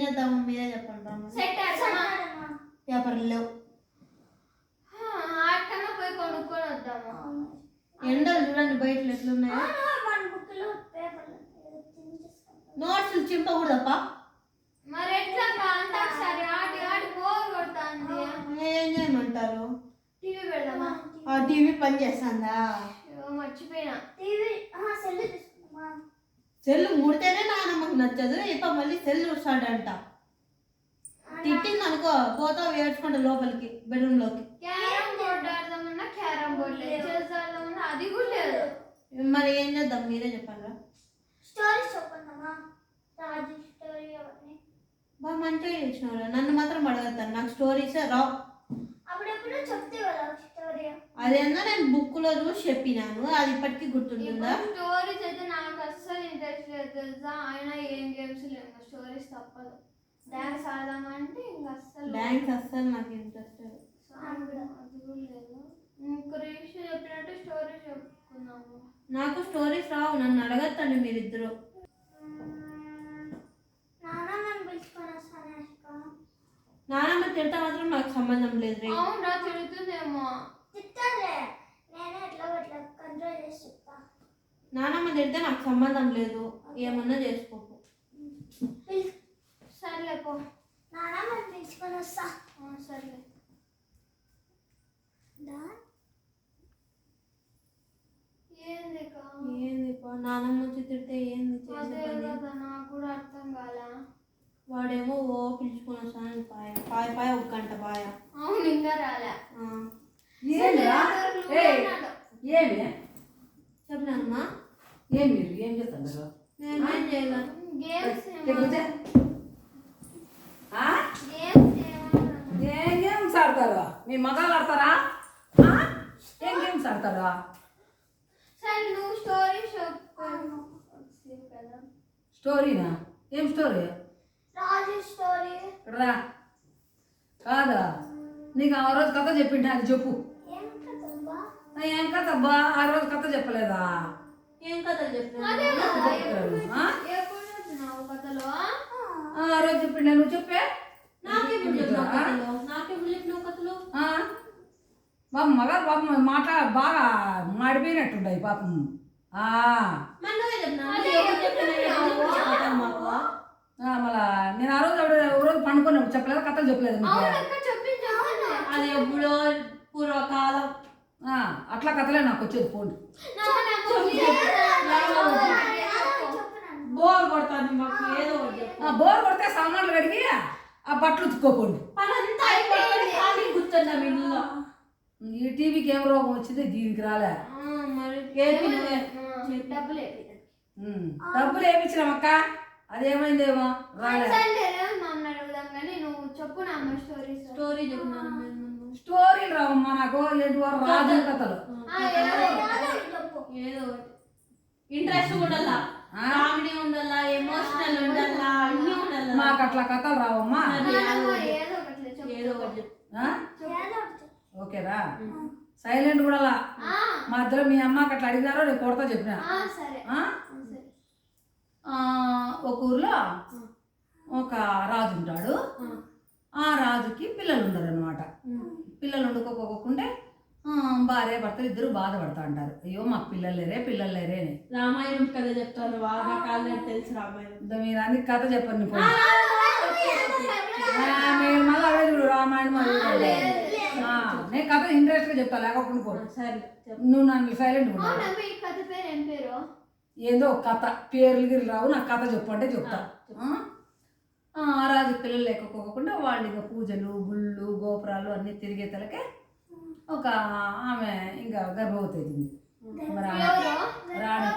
చేద్దాము మీరే చెప్పండి రాము సెట్ ఆడదామా పేపర్లు లేవు పోయి కొనుక్కొని వద్దామా ఎండలు చూడండి బయట ఎట్లున్నాయో మన బుక్లో పేపర్లు నోట్స్ చింపకూడదప్ప మరి ఎట్లా అంతాక్షరి ఆడి ఆడి బోర్ కొడుతుంది ఏం చేయమంటారు టీవీ పెడదామా ఆ టీవీ పని చేస్తుందా మర్చిపోయినా టీవీ సెల్ తీసుకుందామా సెల్ ముడితేనే నాన్నమ్మకి నచ్చదు. ఇప్ప మళ్ళీ సెల్ చూస్తాడంట తిట్టింది అనుకో పోతావు ఏడ్చుకుంటా లోపలికి బెడ్రూమ్లోకి క్యారమ్ బోర్డు ఆడదామన్నా క్యారమ్ బోర్డు లేదు. చెస్ ఆడదామన్నా అది కూడా లేదు. మరి ఏం చేద్దాం? మీరే చెప్పండి స్టోరీస్ చెప్పుకుందామా రాజు స్టోరీ అవన్నీ బాగా మంచిగా చేసినారు నన్ను మాత్రం అడగద్దాను నాకు స్టోరీసే రావు. అప్పుడెప్పుడు చెప్తే కదా. అదేందో నేను బుక్లో చూసి చెప్పినాను. అది ఇప్పటికీ గుర్తుంటుందా? స్టోరీస్ అయితే నాకు అస్సలు ఇంట్రెస్ట్ లేదు తెలుసా? అయినా ఏం గేమ్స్ లేవు. స్టోరీస్ తప్పదు. డాన్స్ ఆడదామంటే ఇంకా అస్సలు డాన్స్ అస్సలు నాకు ఇంట్రెస్ట్ సాంగ్ అది కూడా లేదు. ఇంకో రీల్స్ చెప్పినట్టు స్టోరీ చెప్పుకున్నాము నాకు స్టోరీస్ రావు. నన్ను అడగద్దండి మీరిద్దరు. నానమ్మ తింటా మాత్రం నాకు సంబంధం లేదు రే. అవునరా నానమ్మ తింటే నాకు సంబంధం లేదు. ఏమన్నా చేసుకోకు సర్లే పో. నన్ను పిలుచుకొని వస్తా. సర్లే. ఏంది నానమ్మ వచ్చి తిడితే ఏంది నాకు కూడా అర్థం కాల. వాడేమో ఓ పిలుచుకొని వస్తానని పాయ. పాయ పాయ ఒక గంట పాయ. అవును ఇంకా రాలే. ఆ. ఏందిరా ఏయ్ ఏమి? చెప్పినానమ్మా ఏం మీరు? ఏం చేస్తున్నారు నేనేం చేయలే? గేమ్స్ ఏం గేమ్స్ ఆడతారు? మీ మగాళ్ళు ఆడతారా? ఏం గేమ్స్ ఆడతారా? సరే నువ్వు స్టోరీ స్టోరీనా? ఏం స్టోరీ? రాజు స్టోరీ. రా. కాదా? నీకు ఆ రోజు కథ చెప్పింటే అది చెప్పు. ఏం ఆ, కథ అబ్బా? ఆ రోజు కథ చెప్పలేదా? ఏం కథలు ఆ? ఆ, ఆ. రోజు చెప్పిండే నువ్వు చెప్పే? ఆ? పాపం మగారు పాపం మాట బాగా మాడిపోయినట్టుండయి పాపం. ఆ, ఆ, మళ్ళా నేను ఆ రోజు ఒక రోజు పండుకొని చెప్పలేదు? కథలు చెప్పలేదు అది ఎప్పుడో పూర్వకాలం అట్లా కథలే నాకు వచ్చేది ఫోన్. బోర్ కొడతాను మాకు ఏదో బోర్ కొడితే సామాన్లు కడిగి ఆ బట్టలు ఖాళీ కూర్చున్నాం ఇల్లులో ఈ టీవీకి ఏం రోగం వచ్చింది దీనికి రాలే. డబ్బులు ఏమిచ్చినామక్క అదేమైందేమో? రాలే. నువ్వు చెప్పు స్టోరీలు రావమ్మా నాకు వారు రాజు కథలు. ఆ, ఏదో ఏదో ఇంట్రెస్ట్ ఉండాలా? కామెడీ ఉండాలా ఎమోషనల్ ఉండాలా అన్ని ఉండాలా మాకు అట్లా కథలు రావమ్మా. ఏదో ఒకటి. ఏదో? ఏదో చెప్పు. ఓకేరా? సైలెంట్ కూడా మా ఇద్దరు మీ అమ్మకి అట్లా అడిగినారో నేను కొడతా చెప్పిన. ఒక ఊర్లో ఒక రాజు ఉంటాడు. ఆ. రాజుకి పిల్లలు ఉండరు అనమాట పిల్లలు వండుకోకోకుంటే భార్య భర్తలు ఇద్దరు బాధపడతా అంటారు అయ్యో మాకు పిల్లలు లేరే పిల్లలు లేరే అని రామాయణం కథ చెప్తాను బాగా కాలేదు తెలుసు రామాయణం మీరు అన్ని కథ చెప్పండి మీరు మళ్ళీ అవే చూడు రామాయణం అది నేను కథ ఇంట్రెస్ట్గా చెప్తా లేకపోతే పో సరే. నువ్వు నన్ను సైలెంట్ కథ పేరు ఏం పేరు ఏదో కథ పేర్లు గిర్లు రావు నాకు కథ చెప్పు అంటే చెప్తా రాజు పిల్లలు లేకపోకుండా వాళ్ళు ఇంకా పూజలు గుళ్ళు గోపురాలు అన్నీ తిరిగే తలకే ఒక ఆమె ఇంకా గర్భవతి అయింది రాణి.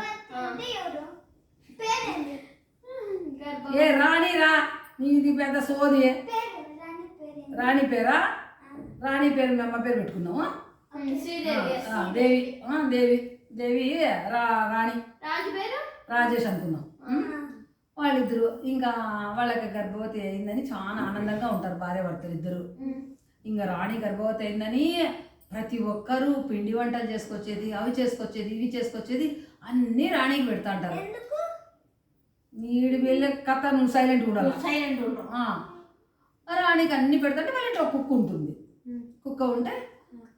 ఏ రాణి రా. నీది పెద్ద సోది. పేరు రాణి పేరా? రాణి పేరు మీ అమ్మ పేరు పెట్టుకున్నాము దేవి ఆ, దేవి దేవి రా రాణి. రాజు పేరు? రాజేష్ అనుకుందాం ఉం? వాళ్ళిద్దరు ఇంకా వాళ్ళకి గర్భవతి అయిందని చాలా ఆనందంగా ఉంటారు భార్య భర్తలు ఇద్దరు. ఇంకా రాణి గర్భవతి అయిందని ప్రతి ఒక్కరూ పిండి వంటలు చేసుకొచ్చేది అవి చేసుకొచ్చేది ఇవి చేసుకొచ్చేది అన్నీ రాణికి పెడతా అంటారు. నీడు వెళ్ళే కథ నువ్వు సైలెంట్ ఉండాలి? సైలెంట్. రాణికి అన్ని పెడతాంటే వాళ్ళ ఇంట్లో కుక్క ఉంటుంది. కుక్క ఉంటే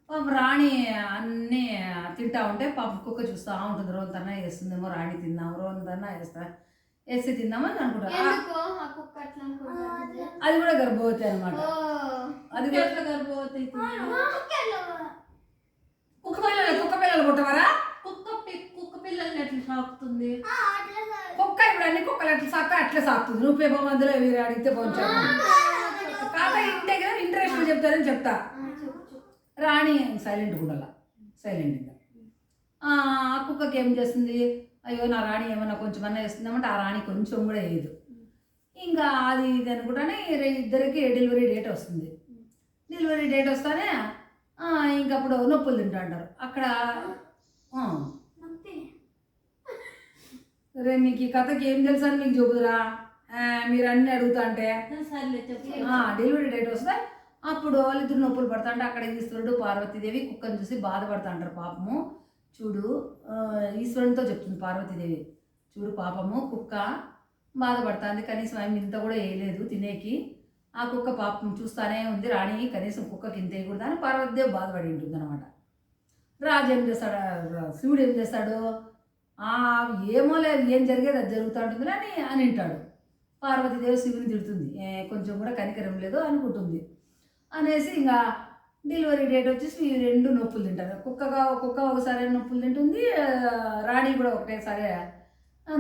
పాపం రాణి అన్నీ తింటా ఉంటే పాపం కుక్క చూస్తూ ఉంటుంది. రోజంతన్నా వేస్తుందేమో రాణి తిందాం రోజంతన్నా వేస్తా వేసి తిందామని అనుకుంటుంది. అది కూడా గర్భవతి అనమాట అది కూడా ఎట్లా గర్భవతి? కుక్క పిల్లలు కుక్క పిల్లలు పుట్టవరా? కుక్క పి- కుక్క పిల్లల్ని ఎట్లా సాకుతుంది? కుక్క ఇప్పుడు అన్ని కుక్కలు ఎట్లా సాకుతా? అట్లే సాకుతుంది. నువ్వు పేప మందులో వీరు అడిగితే పోంచాను కాక ఇంటే కదా ఇంట్రెస్ట్ చెప్తారని చెప్తా. రాణి సైలెంట్గా ఉండాల? సైలెంట్గా. ఆ కుక్కకి ఏం చేస్తుంది? అయ్యో నా రాణి ఏమన్నా కొంచెం అన్నా వేస్తుందామంటే ఆ రాణి కొంచెం కూడా వేయదు. ఇంకా అది ఇది అనుకుంటానే ఇద్దరికి డెలివరీ డేట్ వస్తుంది. డెలివరీ డేట్ వస్తానే ఇంక అప్పుడు నొప్పులు తింటా అంటారు. అక్కడ ఆ, రే మీకు ఈ కథకి ఏం తెలుసా అని మీకు చెబుదురా? మీరు అన్నీ అడుగుతా అంటే. డెలివరీ డేట్ వస్తే అప్పుడు వాళ్ళిద్దరు నొప్పులు పడతాంటే అక్కడ ఈశ్వరుడు పార్వతీదేవి కుక్కను చూసి బాధపడతాంటారు పాపము. చూడు ఈశ్వరునితో చెప్తుంది పార్వతీదేవి. చూడు పాపము కుక్క బాధపడుతుంది. కనీసం ఆమె ఇంత కూడా వేయలేదు తినేకి. ఆ కుక్క పాపం చూస్తానే ఉంది. రాణి కనీసం కుక్కకి ఇంత వేయకూడదు అని పార్వతీదేవి బాధపడి ఉంటుంది అనమాట రాజు ఏం చేస్తాడు? శివుడు ఏం చేస్తాడు? ఏమో లేదు ఏం జరిగేది అది జరుగుతూ ఉంటుంది అని అని వింటాడు పార్వతీదేవి శివుని తిడుతుంది. కొంచెం కూడా కనికరం లేదు అనుకుంటుంది. అనేసి ఇంకా డెలివరీ డేట్ వచ్చేసి ఈ రెండు నొప్పులు తింటారు కుక్కగా కుక్క ఒకసారి నొప్పులు తింటుంది రాణి కూడా ఒకటేసారి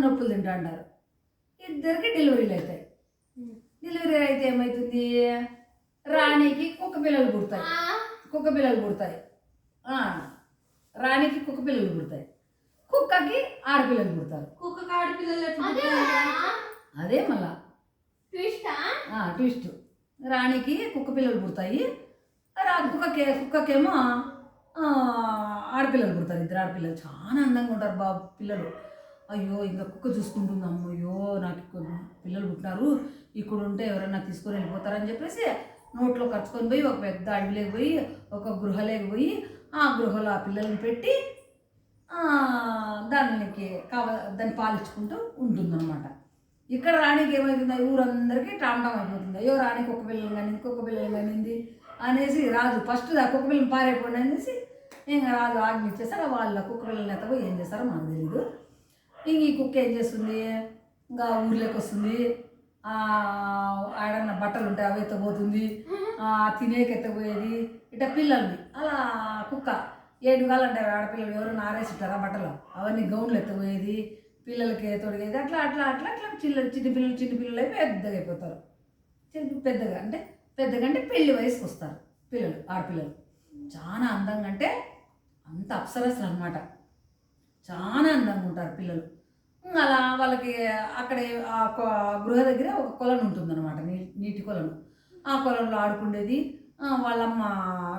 నొప్పులు తింటా అంటారు. ఇద్దరికి డెలివరీలు అవుతాయి డెలివరీ అయితే ఏమవుతుంది రాణికి కుక్క పిల్లలు పుడతాయి. ఆ, కుక్క పిల్లలు పుడతాయి. ఆ, రాణికి కుక్క పిల్లలు పుడతాయి. కుక్కకి ఆడపిల్లలు పుడతారు. కుక్క ఆడపిల్లలు అదే మళ్ళా. ట్విస్టా? ఆ, ట్విస్ట్. రాణికి కుక్క పిల్లలు పుడతాయి. కుక్కకే కుక్కకేమో ఆడపిల్లలు పుడతారు ఇద్దరు ఆడపిల్లలు. చాలా అందంగా ఉంటారు బాబు పిల్లలు. అయ్యో ఇంకా కుక్క చూసుకుంటుంది అయ్యో నాకు పిల్లలు పుట్టినారు ఇక్కడ ఉంటే ఎవరైనా తీసుకొని వెళ్ళిపోతారని చెప్పేసి నోట్లో కరుచుకొని పోయి ఒక పెద్ద అడవిలోకి పోయి ఒక గృహలోకి పోయి ఆ గృహలో ఆ పిల్లల్ని పెట్టి దానికి కావ దాన్ని పాలించుకుంటూ ఉంటుందన్నమాట. ఇక్కడ రాణికి ఏమవుతుంది ఊరందరికీ టామ్ అయిపోతుంది. అయ్యో రాణికి ఒక పిల్లలు కానీ ఇంకొక పిల్లలు కానింది అనేసి రాజు ఫస్ట్ ఆ కుక్క పిల్లలు పారైపోండి అనేసి ఇంకా రాజు ఆజ్ఞ ఇచ్చేసారు వాళ్ళ కుక్క పిల్లలు ఎత్తగో ఏం చేస్తారో మనకు తెలియదు ఇంక ఈ కుక్క ఏం చేస్తుంది? ఇంకా ఊర్లోకి వస్తుంది. ఆడన్న బట్టలు ఉంటాయి అవి ఎత్తపోతుంది తినేకి ఎత్తపోయేది ఇట్లా పిల్లల్ని. అలా కుక్క ఏడు కాలంటే ఆడపిల్లలు ఎవరు ఆరేసిట్టారా బట్టలు? అవన్నీ గౌన్లు ఎత్తపోయేది పిల్లలకి తొడిగేది అట్లా అట్లా అట్లా అట్లా చిన్న చిన్న పిల్లలు చిన్న పిల్లలు అయిపోయి పెద్దగా అయిపోతారు. చిన్న పెద్దగా. అంటే పెద్దగంటే పెళ్ళి వయసుకు వస్తారు పిల్లలు ఆడపిల్లలు. చాలా అందంగా అంటే అంత అప్సరసలు అనమాట చాలా అందంగా ఉంటారు పిల్లలు. అలా వాళ్ళకి అక్కడ ఆ కొ- గృహ దగ్గర ఒక కొలను ఉంటుందన్నమాట నీ నీటి కొలను. ఆ కొలంలో ఆడుకునేది వాళ్ళమ్మ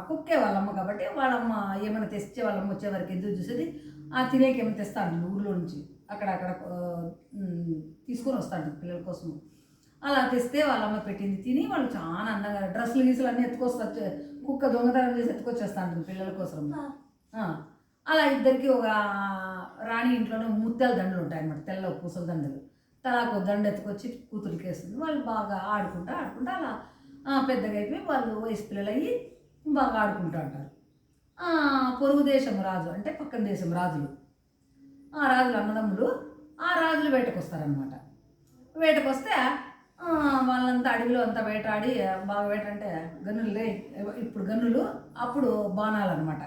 కుక్కే వాళ్ళమ్మ కాబట్టి వాళ్ళమ్మ ఏమైనా తెచ్చే వాళ్ళమ్మ వచ్చే వరకు ఎదురు చూసేది ఆ తినేకి ఏమైనా తెస్తా ఊళ్ళో నుంచి అక్కడ అక్కడ తీసుకొని వస్తాడు పిల్లల కోసం అలా తెస్తే వాళ్ళమ్మ పెట్టింది. తిని వాళ్ళు చాలా అందంగా డ్రెస్సులు గీసులు అన్నీ ఎత్తుకొస్తా కుక్క దొంగతనం చేసి ఎత్తుకొచ్చేస్తా ఉంటుంది పిల్లల కోసం అలా ఇద్దరికి ఒక రాణి ఇంట్లోనే ముత్యాల దండలు ఉంటాయి అన్నమాట తెల్ల పూసల దండలు. తలాకు దండ ఎత్తుకొచ్చి కూతురికి వేస్తుంది వాళ్ళు బాగా ఆడుకుంటా ఆడుకుంటా అలా పెద్దగా అయిపోయి వాళ్ళు వయసు పిల్లలు అయ్యి బాగా ఆడుకుంటూ ఉంటారు. పొరుగు దేశం రాజు అంటే పక్కన దేశం రాజులు. ఆ రాజులు అన్నదమ్ములు ఆ రాజులు వేటకు వస్తారనమాట వేటకు వస్తే వాళ్ళంతా అడవిలో అంతా వేటాడి బాగా వేట అంటే లే ఇప్పుడు గనులు అప్పుడు బాణాలు అనమాట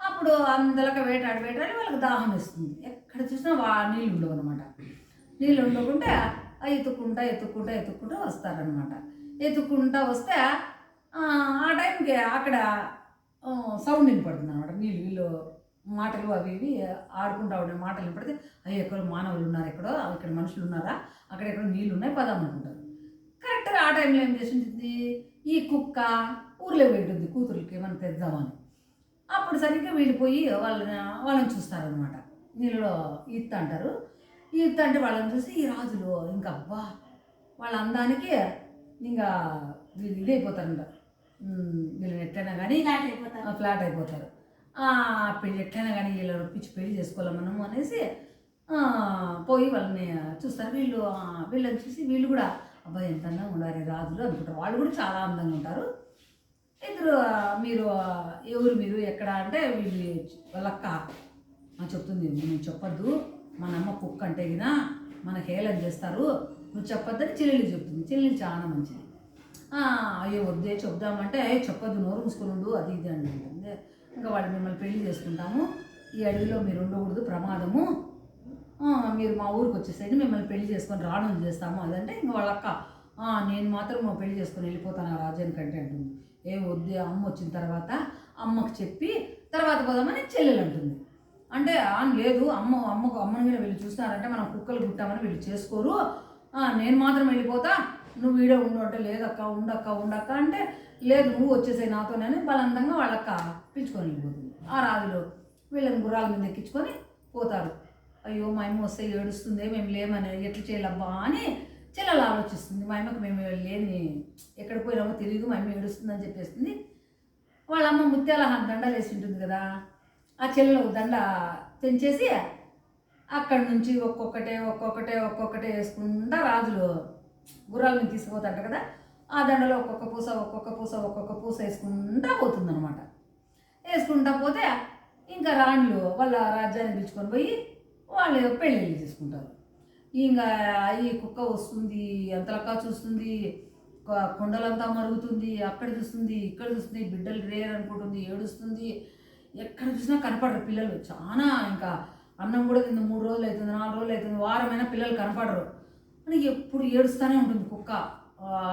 అప్పుడు అందులోక వేటాడి వేటాడి వాళ్ళకి దాహం వేస్తుంది. ఎక్కడ చూసినా వా నీళ్ళు ఉండవు అనమాట నీళ్ళు ఉండకుంటే ఎత్తుక్కుంటా ఎత్తుక్కుంటా ఎత్తుక్కుంటా వస్తారనమాట ఎత్తుక్కుంటా వస్తే ఆ ఆ టైంకి అక్కడ సౌండ్ వినపడుతుంది అనమాట నీళ్ళు వీళ్ళు మాటలు అవి ఇవి ఆడుకుంటా ఉండే మాటలు వినపడితే అయ్యో ఎక్కడ మానవులు ఉన్నారు ఎక్కడో ఇక్కడ మనుషులు ఉన్నారా? అక్కడెక్కడ నీళ్ళు ఉన్నాయి పదాం అనుకుంటారు. కరెక్ట్గా ఆ టైంలో ఏం చేసింది ఈ కుక్క ఊర్లో ఉంటుంది కూతురికి ఏమైనా తెద్దామని అప్పుడు సరిగ్గా వీడిపోయి వాళ్ళని వాళ్ళని చూస్తారనమాట నీళ్ళలో ఈత అంటారు. ఈత అంటే వాళ్ళని చూసి ఈ రాజులు ఇంకా అబ్బా వాళ్ళ అందానికి ఇంకా వీళ్ళు ఇదైపోతారంట. వీళ్ళని ఎట్లయినా కానీ ఫ్లాట్ అయిపోతారు. ఫ్లాట్ అయిపోతారు. ఆ, పెళ్ళి ఎట్లయినా కానీ వీళ్ళు పిచ్చి పెళ్ళి చేసుకోవాలి మనము అనేసి పోయి వాళ్ళని చూస్తారు. వీళ్ళు వీళ్ళని చూసి వీళ్ళు కూడా అబ్బాయి ఎంత అందంగా ఉండాలి రాజులు అనుకుంటారు. వాళ్ళు కూడా చాలా అందంగా ఉంటారు. ఇద్దరు మీరు ఎవరు మీరు ఎక్కడ అంటే వీళ్ళు వాళ్ళక్క చెప్తుంది నువ్వు చెప్పొద్దు. మన అమ్మ కుక్క అంటే గిన మన హేళన చేస్తారు. నువ్వు చెప్పొద్దని చెల్లెలు చెప్తుంది. చెల్లెలు చాలా మంచిది. అయ్యో వద్దే చెప్దామంటే అయ్యో చెప్పొద్దు నోరు మూసుకొని ఉండు అది ఇది అని ఇంకా వాళ్ళు మిమ్మల్ని పెళ్ళి చేసుకుంటాము. ఈ అడవిలో మీరు ఉండకూడదు ప్రమాదము. మీరు మా ఊరికి వచ్చేసరికి మిమ్మల్ని పెళ్ళి చేసుకొని రావడం చేస్తాము. అదంటే ఇంకా వాళ్ళ అక్క నేను మాత్రం మా పెళ్ళి చేసుకొని వెళ్ళిపోతాను ఆ రాజ్యానికి అంటే అంటుంది. ఏ వద్దు అమ్మ వచ్చిన తర్వాత అమ్మకు చెప్పి తర్వాత పోదామని చెల్లెలు అంటుంది. అంటే "ఆ, లేదు అమ్మ అమ్మకు అమ్మని కూడా వీళ్ళు చూస్తున్నారంటే మనం కుక్కలు పుట్టామని వీళ్ళు చేసుకోరు. నేను మాత్రం వెళ్ళిపోతా. నువ్వు వీడే ఉండు అంటే లేదక్క ఉండక్క ఉండక్క అంటే లేదు నువ్వు వచ్చేసాయి నాతోనే బలవంతంగా వాళ్ళక్క పిలుచుకొని పోతుంది. ఆ రాజులు వీళ్ళని గుర్రాల మీద ఎక్కించుకొని పోతారు. అయ్యో మా అమ్మ వస్తే ఏడుస్తుంది మేము లేమని ఎట్లా చేయాలబ్బా అని చెల్లెలు ఆలోచిస్తుంది. మా అమ్మకి మేము లేని ఎక్కడ పోయినామో తెలియదు మా అమ్మ ఏడుస్తుందని చెప్పేస్తుంది. వాళ్ళ అమ్మ ముత్యాల దండ వేసి ఉంటుంది కదా ఆ చెల్లెలు దండ తెంచేసి అక్కడి నుంచి ఒక్కొక్కటే ఒక్కొక్కటే ఒక్కొక్కటే వేసుకుంటా రాజులు గుర్రాల మీద కదా ఆ దండలో ఒక్కొక్క పూస ఒక్కొక్క పూస ఒక్కొక్క పూస వేసుకుంటా పోతుందన్నమాట. వేసుకుంటా పోతే ఇంకా రాణులు వాళ్ళ రాజ్యాన్ని పిలుచుకొని పోయి వాళ్ళు పెళ్ళిళ్ళు చేసుకుంటారు. ఇంకా ఈ కుక్క వస్తుంది ఎంతలకా చూస్తుంది కొండలంతా మరుగుతుంది అక్కడ చూస్తుంది ఇక్కడ చూస్తుంది బిడ్డలు రేర్ అనుకుంటుంది ఏడుస్తుంది. ఎక్కడ చూసినా కనపడరు పిల్లలు. చాలా ఇంకా అన్నం కూడా తింది మూడు రోజులు అవుతుంది నాలుగు రోజులు అవుతుంది వారమైనా పిల్లలు కనపడరు. అని ఎప్పుడు ఏడుస్తూనే ఉంటుంది కుక్క.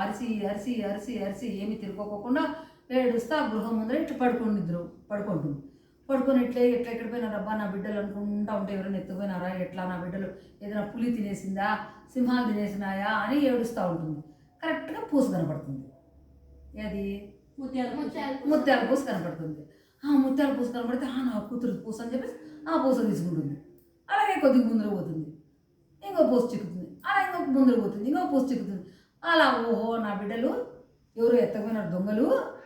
అరిసి అరిసి అరిసి అరిసి ఏమి తిరుక్కోకుండా ఏడుస్తా గృహం ముందర ఇట్లా పడుకుండిద్దరు పడుకుంటుంది. పడుకొని ఇట్లే ఎట్లా ఎక్కడ పోయినారు? అబ్బా నా బిడ్డలు అనుకుంటా ఉంటే ఎవరైనా ఎత్తుపోయినారా ఎట్లా నా బిడ్డలు? ఏదైనా పులి తినేసిందా? సింహాలు తినేసినాయా? అని ఏడుస్తూ ఉంటుంది. కరెక్ట్గా పూస కనపడుతుంది. అది ముత్యాల ముత్యాలు ముత్యాల పూస కనపడుతుంది. ఆ ముత్యాల పూస కనపడితే ఆ నా కూతురు పూస అని చెప్పేసి ఆ పూస తీసుకుంటుంది. అలాగే కొద్దిగా ముందర పోతుంది. ఇంకో పూస చిక్కుతుంది. అలా ఇంకొక ముందర పోతుంది. ఇంకో పూస చిక్కుతుంది. అలా ఓహో నా బిడ్డలు ఎవరు ఎత్తకపోయినారు? దొంగలు?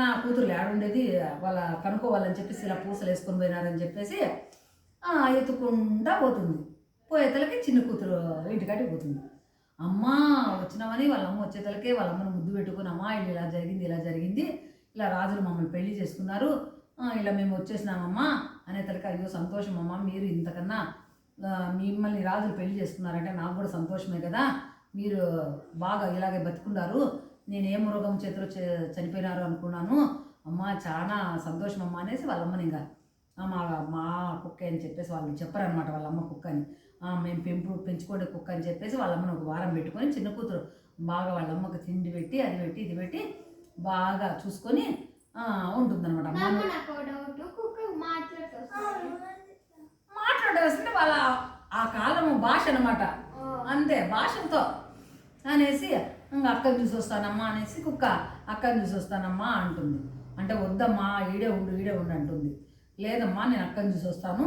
నా కూతురు ఏడుండేది వాళ్ళ కనుక్కోవాలని చెప్పేసి ఇలా పూసలు వేసుకొని పోయినారని చెప్పేసి ఎత్తుకుండా పోతుంది. పోయేతలకి చిన్న కూతురు ఇంటికాటికి పోతుంది. అమ్మా వచ్చినామని వాళ్ళ అమ్మ వచ్చేతలకే వాళ్ళ అమ్మను ముద్దు పెట్టుకుని అమ్మా ఇలా ఇలా జరిగింది ఇలా జరిగింది. ఇలా రాజులు మమ్మల్ని పెళ్ళి చేసుకున్నారు. ఇలా మేము వచ్చేసినామమ్మా అనేతలకి అయ్యో సంతోషం అమ్మా మీరు ఇంతకన్నా మిమ్మల్ని రాజులు పెళ్ళి చేసుకున్నారంటే నాకు కూడా సంతోషమే కదా. మీరు బాగా ఇలాగే బతుకున్నారు నేను ఏ మృగం చేతిలో చనిపోయినారు అనుకున్నాను. అమ్మా చాలా సంతోషం అమ్మా అనేసి వాళ్ళ అమ్మని ఇంకా "ఆ, మా మా కుక్క అని చెప్పేసి వాళ్ళు చెప్పారనమాట వాళ్ళ అమ్మ కుక్క అని. "ఆ, మేము పెంపు పెంచుకోండి కుక్క అని చెప్పేసి వాళ్ళ అమ్మని ఒక వారం పెట్టుకొని చిన్న కూతురు బాగా వాళ్ళ అమ్మకి తిండి పెట్టి అది పెట్టి ఇది పెట్టి బాగా చూసుకొని ఉంటుందన్నమాట. మాట్లాడవలసింది వాళ్ళ ఆ కాలం భాష అనమాట అంతే భాషతో అనేసి ఇంకా అక్కని చూసి వస్తానమ్మా అనేసి కుక్క అక్కని చూసి వస్తానమ్మా అంటుంది. అంటే వద్దమ్మా ఈడే ఉండు ఈడే ఉండు అంటుంది. లేదమ్మా నేను అక్కని చూసి వస్తాను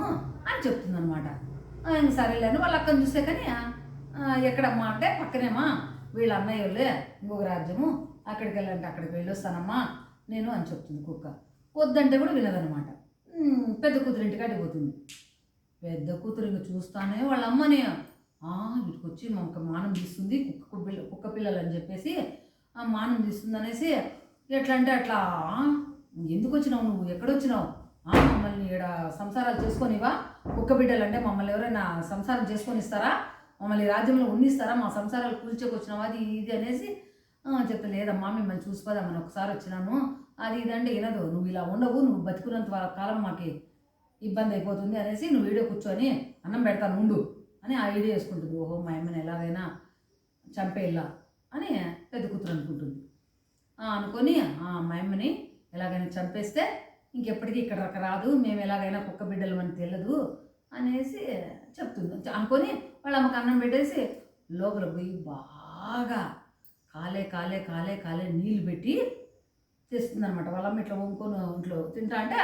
అని చెప్తుంది అనమాట ఇంక సరేలేని వాళ్ళు అక్కని చూసే కానీ ఎక్కడమ్మా అంటే పక్కనేమ్మా వీళ్ళ అన్నయ్యలే ఇంకొక రాజ్యము అక్కడికి వెళ్ళంటే అక్కడికి వెళ్ళి వస్తానమ్మా నేను అని చెప్తుంది కుక్క. వద్దంటే కూడా వినదనమాట పెద్ద కూతురు ఇంటికాడికి పోతుంది. పెద్ద కూతురు ఇంక చూస్తానే వాళ్ళ అమ్మని. వీటికి వచ్చి మాకు మానం తీస్తుంది కుక్క పిల్ల కుక్క పిల్లలు అని చెప్పేసి ఆ మానం తీస్తుంది అనేసి ఎట్లా అంటే అట్లా ఎందుకు వచ్చినావు నువ్వు? ఎక్కడొచ్చినావు? మమ్మల్ని ఇక్కడ సంసారాలు చేసుకొనివా కుక్క బిడ్డలు అంటే మమ్మల్ని ఎవరైనా సంసారం చేసుకొని ఇస్తారా? మమ్మల్ని రాజ్యంలో ఉన్నిస్తారా? మా సంసారాలు కూల్చేకొచ్చినావా? అది ఇది అనేసి చెప్తా లేదమ్మా మిమ్మల్ని చూసిపోదామని ఒకసారి వచ్చినాను. అది ఇదంటే వినదు. నువ్వు ఇలా ఉండవు నువ్వు బతుకున్నంత వాళ్ళ కాలం మాకు ఇబ్బంది అయిపోతుంది అనేసి నువ్వు వీడియో కూర్చొని అన్నం పెడతాను ఉండు. అని ఆ ఐడియా వేసుకుంటుంది. ఓహో మా అమ్మని ఎలాగైనా చంపేలా అని పెద్ద కూతురు అనుకుంటుంది. అనుకొని ఆ, మా అమ్మని ఎలాగైనా చంపేస్తే ఇంకెప్పటికీ ఇక్కడ రక రాదు మేము ఎలాగైనా కుక్క బిడ్డలు అని తెలియదు అనేసి చెప్తుంది. అనుకొని వాళ్ళ అమ్మకి అన్నం పెట్టేసి లోపల పోయి బాగా కాలే కాలే కాలే కాలే నీళ్ళు పెట్టి తెస్తుంది అనమాట ఇట్లా వంకొని ఇంట్లో తింటా అంటే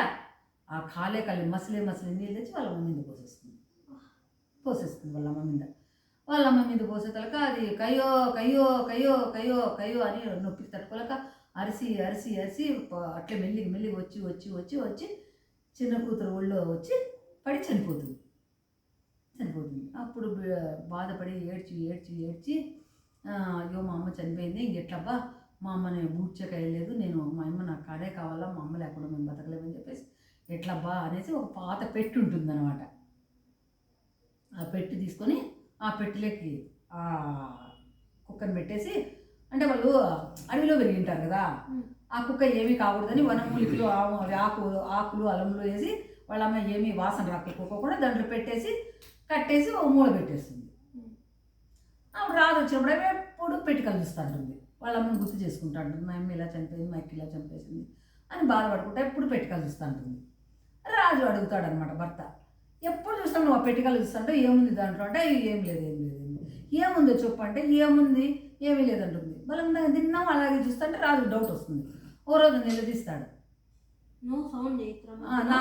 ఆ కాలే కాలే మసిలే మసిలే నీళ్ళు తెచ్చి వాళ్ళ అమ్మ పోసేస్తుంది. పోసేస్తుంది వాళ్ళ అమ్మ మీద. వాళ్ళ అమ్మ మీద పోసేతలక అది కయ్యో కయ్యో కయ్యో కయ్యో కయ్యో అని నొప్పి తట్టుకోలేక అరిసి అరిసి అరిసి అట్లే మెల్లిగి మెల్లిగి వచ్చి వచ్చి వచ్చి వచ్చి చిన్న కూతురు ఒళ్ళో వచ్చి పడి చనిపోతుంది. చనిపోతుంది. అప్పుడు బాధపడి ఏడ్చి ఏడ్చి ఏడ్చి అయ్యో మా అమ్మ చనిపోయింది. ఎట్లబ్బా? మా అమ్మని బూడ్చక వెళ్ళలేదు. నేను మా అమ్మ నాకు కాడే కావాలా? మా అమ్మ లేకుండా మేము బతకలేమని చెప్పేసి ఎట్లబ్బా అనేసి ఒక పాత పెట్టి ఉంటుందన్నమాట ఆ పెట్టి తీసుకొని ఆ పెట్టిలోకి ఆ కుక్కని పెట్టేసి అంటే వాళ్ళు అడవిలో పెరిగింటారు కదా ఆ కుక్క ఏమీ కాకూడదని వనమూలికలు ఆకు ఆకులు అలంలో వేసి వాళ్ళ అమ్మ ఏమీ వాసన రాకపోకుండా దాంట్లో పెట్టేసి కట్టేసి ఒక మూల పెట్టేస్తుంది. ఆవిడ రాదు వచ్చినప్పుడు ఎప్పుడు పెట్టి కలుస్తూ ఉంటుంది వాళ్ళ అమ్మని గుర్తు చేసుకుంటా ఉంటుంది మా అమ్మ ఇలా చనిపోయింది మా ఇలా చంపేసింది అని బాధపడుకుంటా ఎప్పుడు పెట్టి కలుస్తూ ఉంటుంది రాజు అడుగుతాడు అనమాట భర్త ఎప్పుడు చూస్తాం నువ్వు ఆ పెట్టి కలుస్తుంటే ఏముంది దాంట్లో? అంటే ఏం లేదు ఏం లేదు ఏం లేదు. ఏముందో చెప్పు అంటే ఏముంది? ఏమీ లేదంటుంది. బలంగా తిన్నాం అలాగే చూస్తుంటే రాజు డౌట్ వస్తుంది. ఓ రోజు నిలదీస్తాడు. నా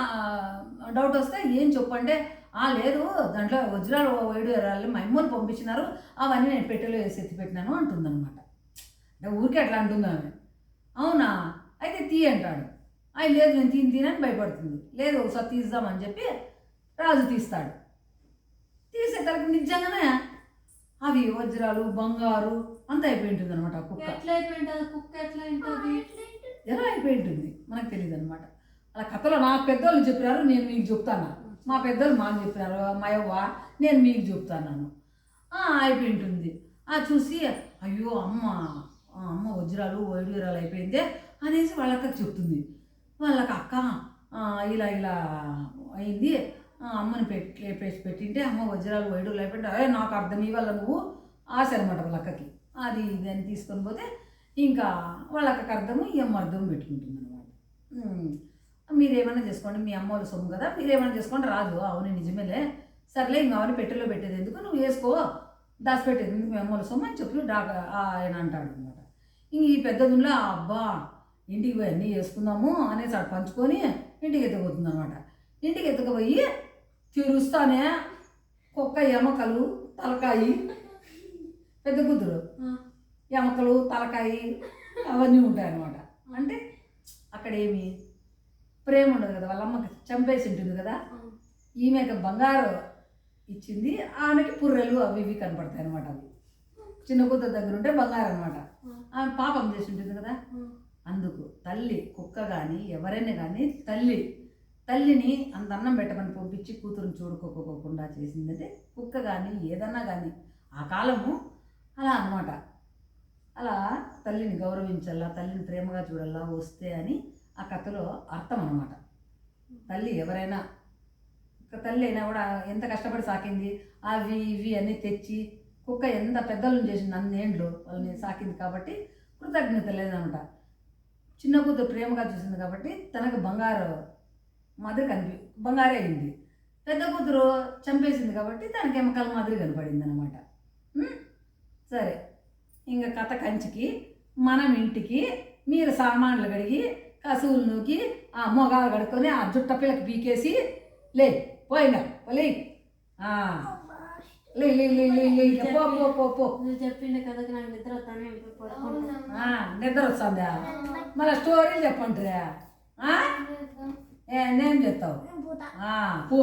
డౌట్ వస్తే ఏం చెప్పు అంటే ఆ లేదు దాంట్లో వజ్రాలు వేడు ఎరాలు మా అమ్మలు పంపించినారు అవన్నీ నేను పెట్టెలో వేసి ఎత్తి పెట్టినాను అంటుందన్నమాట. అంటే ఊరికే అట్లా అంటుంది ఆమె? అవునా? అయితే తీ అంటాడు. అవి లేదు నేను తీని తీనని భయపడుతుంది. లేదు ఒకసారి తీద్దామని చెప్పి రాజు తీస్తాడు. తీసే తలకి నిజంగానే అవి వజ్రాలు బంగారు అంతా అయిపోయి ఉంటుంది అనమాట కుక్క. ఎట్లా అయిపోయింటది కుక్క ఎట్లా అయింటది ఎలా అయిపోయి ఉంటుంది మనకు తెలియదు అనమాట అలా కథలో నాకు పెద్దోళ్ళు చెప్పినారు నేను మీకు చెప్తాను? మా పెద్దలు మాకు చెప్పినారు మా యవ్వ నేను మీకు చెప్తాను అయిపోయి ఉంటుంది ఆ చూసి అయ్యో అమ్మ అమ్మ వజ్రాలు వైడూరాలు అయిపోయిందే అనేసి వాళ్ళకి చెప్తుంది. వాళ్ళకి అక్క ఇలా ఇలా అయింది. అమ్మని పెట్టి లేపేసి పెట్టింటే అమ్మ వజ్రాలు వైడు లేపెట్టి అదే నాకు అర్థం ఇవ్వాల నువ్వు ఆశ అనమాట వాళ్ళ అక్కకి. అది ఇది తీసుకొని పోతే ఇంకా వాళ్ళ అక్కకి అర్థము ఈ అమ్మ అర్థం పెట్టుకుంటుంది అనమాట మీరేమైనా చేసుకోండి మీ అమ్మ వాళ్ళ సొమ్ము కదా మీరేమైనా చేసుకోండి రాదు. అవును నిజమేలే. సర్లే ఇంకా అవన్నీ పెట్టెలో పెట్టేది ఎందుకు? నువ్వు వేసుకో. దాచిపెట్టేది ఎందుకు మీ అమ్మ వాళ్ళ సొమ్ము అని చెప్పి డాక ఆయన అంటాడు అనమాట ఇంక ఈ పెద్దదుల్లో అబ్బా ఇంటికి పోయి అన్నీ వేసుకుందాము అనేసి అక్కడ పంచుకొని ఇంటికి ఎత్తుకుపోతుంది అనమాట ఇంటికి ఎత్తుకుపోయి తిరుస్తానే కుక్క ఎమకలు తలకాయి పెద్ద ఆ. ఎమకలు తలకాయి అవన్నీ ఉంటాయన్నమాట. అంటే అక్కడ ఏమి ప్రేమ ఉండదు కదా వాళ్ళ అమ్మకి చంపేసి ఉంటుంది కదా. ఈమెకి బంగారు ఇచ్చింది ఆమెకి పుర్రెలు అవి ఇవి కనపడతాయి అనమాట అవి. చిన్న కూతురు దగ్గర ఉంటే బంగారం అనమాట ఆమె పాపం చేసి ఉంటుంది కదా. అందుకు తల్లి కుక్క కానీ ఎవరైనా కానీ తల్లి తల్లిని అంత అన్నం పెట్టమని పంపించి కూతురుని చూడుకోకోకుండా చేసిందంటే కుక్క కానీ ఏదన్నా కానీ ఆ కాలము అలా అనమాట అలా తల్లిని గౌరవించాలా తల్లిని ప్రేమగా చూడాలా వస్తే అని ఆ కథలో అర్థం అనమాట తల్లి ఎవరైనా ఒక తల్లి అయినా కూడా ఎంత కష్టపడి సాకింది అవి ఇవి అన్నీ తెచ్చి కుక్క ఎంత పెద్దలను చేసింది అన్నేండ్లు వాళ్ళని సాకింది కాబట్టి కృతజ్ఞత లేదనమాట చిన్న కూతురు ప్రేమగా చూసింది కాబట్టి తనకు బంగారు మాదిరి కనిపి బంగారే అయింది పెద్ద కూతురు చంపేసింది కాబట్టి తనకి ఎమకల మాదిరి కనపడింది అనమాట సరే. ఇంకా కథ కంచికి మనం ఇంటికి మీరు సామాన్లు కడిగి కసువులు నూకి ఆ మొగాలు కడుక్కొని ఆ జుట్ట పిల్లకి పీకేసి లే పోయినా లే. ఆ, లే లే లే లే లే ఇక పో పో పో పో. నువ్వు చెప్పిండే కథకి నాకు నిద్ర వస్తానే ఇప్పుడు పడుకుంటా ఆ, నిద్ర వస్తుందా? మళ్ళీ స్టోరీ చెప్పంటారా ఆ? ఏ, నేను చెప్తావు నేను పోతా ఆ, పో